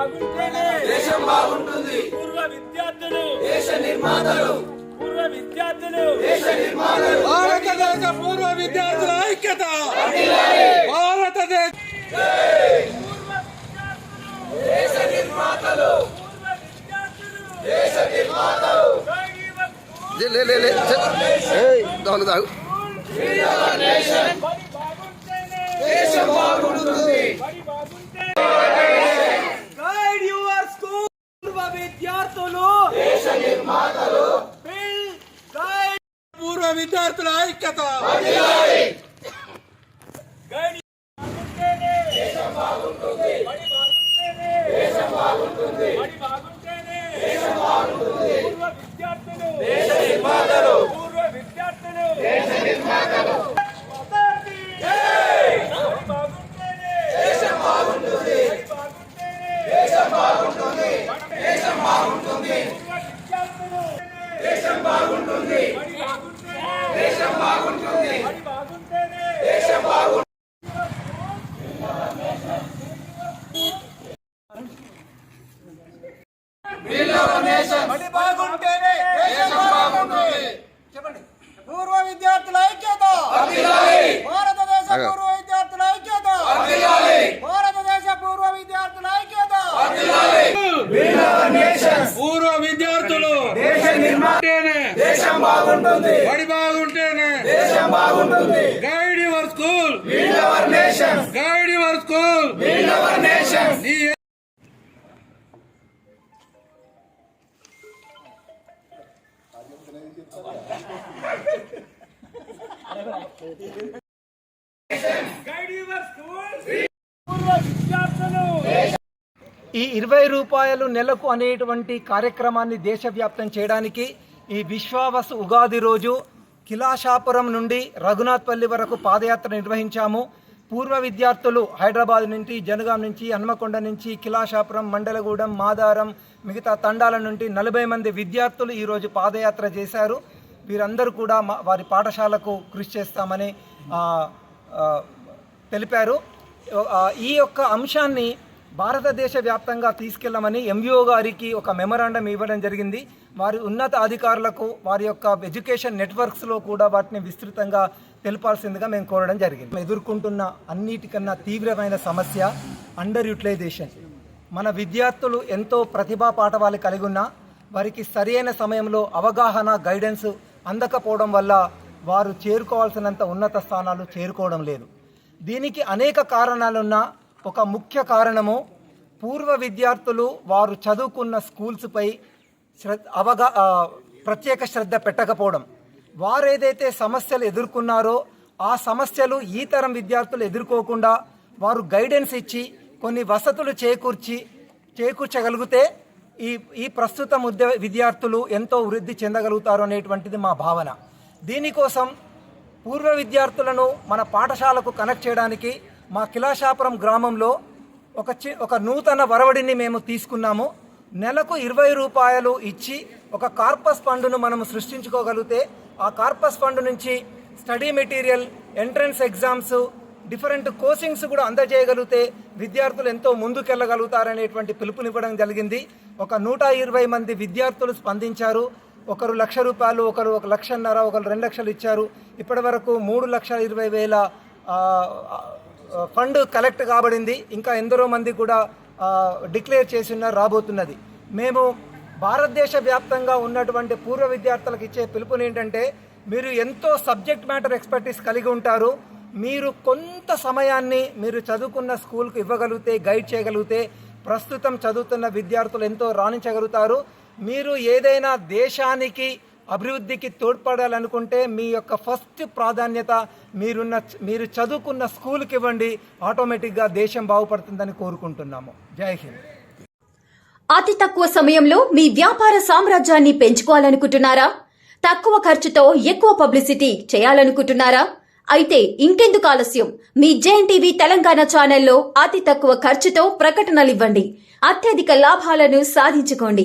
బాగుంటేనే దేశం బాగుంటుంది. పూర్వ విద్యార్థులు దేశ నిర్మాతలు. పూర్వ విద్యార్థులు దేశ నిర్మాతలు. భారతదేశ పూర్వ విద్యార్థుల ఐక్యత. భారతదేశ దేశ నిర్మాతలు. పూర్వ విద్యార్థులు దేశ నిర్మాతలు. లే లే లే లే ఏయ్ దాని దాగు బడి బాగుంటేనే దేశం బాగుంటుంది బడి బాగుంటే గైడ్ యువర్ స్కూల్ పూర్వ విద్యార్థులు. దేశ నిర్మాతలు. పూర్వ విద్యార్థుల ఐక్యత గైడ్ బాగుంటేనే దేశం బాగుంటుంది బడి బాగుంటేనే దేశం బాగుంటుంది బడి బాగుంటేనే దేశం బాగుంటుంది పూర్వ విద్యార్థులు దేశ నిర్మాతలు పూర్వ విద్యార్థులు దేశ నిర్మాతలు మాతాకి జై బడి బాగుంటేనే దేశం బాగుంటుంది బడి బాగుంటేనే దేశం బాగుంటుంది దేశం బాగుంటుంది పూర్వ విద్యార్థులు దేశం బాగుంటుంది బడి బాగుంటేనే దేశం బాగుంటుంది బడి బాగుంటేనే దేశం బాగుంటుంది బడి బాగుంటేనే దేశం బాగుంటుంది చెప్పండి పూర్వ విద్యార్థుల ఐక్యత వర్ధిల్లాలి భారతదేశ అగా. పూర్వ విద్యార్థుల ఐక్యత వర్ధిల్లాలి భారతదేశ పూర్వ విద్యార్థుల ఐక్యత వర్ధిల్లాలి పూర్వ విద్యార్థులు దేశ నిర్మాత ఉంటేనే దేశం బాగుంటుంది. బడి బాగుంటేనే. దేశం బాగుంటుంది. Guide your school build our nation guide your school build our nation నీ గైడ్ యువర్ స్కూల్ పూర్వ విద్యార్థులు ఈ ఇరవై రూపాయలు నెలకు అనేటువంటి కార్యక్రమాన్ని దేశవ్యాప్తం చేయడానికి ఈ విశ్వావసు ఉగాది రోజు కిలాషాపురం నుండి రఘునాథ్పల్లి వరకు పాదయాత్ర నిర్వహించాము. పూర్వ విద్యార్థులు హైదరాబాద్ నుంచి జనగాం నుంచి హన్మకొండ నుంచి కిలాషాపురం మండలగూడెం మాదారం మిగతా తండాల నుండి నలభై మంది విద్యార్థులు ఈరోజు పాదయాత్ర చేశారు. వీరందరూ కూడా మా వారి పాఠశాలకు కృషి చేస్తామని తెలిపారు. ఈ యొక్క అంశాన్ని భారతదేశ వ్యాప్తంగా తీసుకెళ్ళమని ఎంవిఓ గారికి ఒక మెమరాండం ఇవ్వడం జరిగింది. వారి ఉన్నత అధికారులకు వారి యొక్క ఎడ్యుకేషన్ నెట్వర్క్స్లో కూడా వాటిని విస్తృతంగా తెలపాల్సిందిగా మేము కోరడం జరిగింది. ఎదుర్కొంటున్న అన్నిటికన్నా తీవ్రమైన సమస్య అండర్ యూటిలైజేషన్ మన విద్యార్థులు ఎంతో ప్రతిభా పాఠవాలు కలిగి ఉన్నా వారికి సరైన సమయంలో అవగాహన గైడెన్స్ అందకపోవడం వల్ల వారు చేరుకోవాల్సినంత ఉన్నత స్థానాలు చేరుకోవడం లేదు. దీనికి అనేక కారణాలున్నా ఒక ముఖ్య కారణము పూర్వ విద్యార్థులు వారు చదువుకున్న స్కూల్స్పై శ్రద్ధ అవగా ప్రత్యేక శ్రద్ధ పెట్టకపోవడం. వారు ఏదైతే సమస్యలు ఎదుర్కొన్నారో ఆ సమస్యలు ఈ తరం విద్యార్థులు ఎదుర్కోకుండా వారు గైడెన్స్ ఇచ్చి కొన్ని వసతులు చేకూర్చి చేకూర్చగలిగితే ఈ ఈ ప్రస్తుత ముద్ద విద్యార్థులు ఎంతో వృద్ధి చెందగలుగుతారు అనేటువంటిది మా భావన. దీనికోసం పూర్వ విద్యార్థులను మన పాఠశాలకు కనెక్ట్ చేయడానికి మా కిలాషాపురం గ్రామంలో ఒక చి ఒక నూతన వరవడిని మేము తీసుకున్నాము. నెలకు ఇరవై రూపాయలు ఇచ్చి ఒక కార్పస్ ఫండ్ను మనం సృష్టించుకోగలిగితే ఆ కార్పస్ ఫండ్ నుంచి study material entrance exams different coachings కూడా అందజేయగలిగితే విద్యార్థులు ఎంతో ముందుకెళ్ళగలుగుతారనేటువంటి పిలుపునివ్వడం జరిగింది. ఒక నూట ఇరవై మంది విద్యార్థులు స్పందించారు. ఒకరు లక్ష రూపాయలు ఒకరు ఒక లక్షన్నర ఒకరు రెండు లక్షలు ఇచ్చారు. ఇప్పటి వరకు మూడు లక్షల ఇరవై వేల ఫండ్ కలెక్ట్ కాబడింది. ఇంకా ఎందరో మంది కూడా డిక్లేర్ చేసి ఉన్నారు రాబోతున్నది. మేము భారతదేశ వ్యాప్తంగా ఉన్నటువంటి పూర్వ విద్యార్థులకు ఇచ్చే పిలుపుని ఏంటంటే మీరు ఎంతో సబ్జెక్ట్ మ్యాటర్ ఎక్స్పర్టీస్ కలిగి ఉంటారు. మీరు కొంత సమయాన్ని మీరు చదువుకున్న స్కూల్కి ఇవ్వగలిగితే గైడ్ చేయగలిగితే ప్రస్తుతం చదువుతున్న విద్యార్థులు ఎంతో రాణించగలుగుతారు. మీరు ఏదైనా దేశానికి అభివృద్ధికి తోడ్పడాలనుకుంటే మీ యొక్క ఫస్ట్ ప్రాధాన్యత మీరున్న మీరు చదువుకున్న స్కూల్కి ఇవ్వండి. ఆటోమేటిక్గా దేశం బాగుపడుతుందని కోరుకుంటున్నాము. జై హింద్. అతి తక్కువ సమయంలో మీ వ్యాపార సామ్రాజ్యాన్ని పెంచుకోవాలనుకుంటున్నారా? తక్కువ ఖర్చుతో ఎక్కువ పబ్లిసిటీ చేయాలనుకుంటున్నారా? అయితే ఇంకెందుకు ఆలస్యం? మీ జేఎన్టీవీ తెలంగాణ ఛానల్లో అతి తక్కువ ఖర్చుతో ప్రకటనలు ఇవ్వండి. అత్యధిక లాభాలను సాధించుకోండి.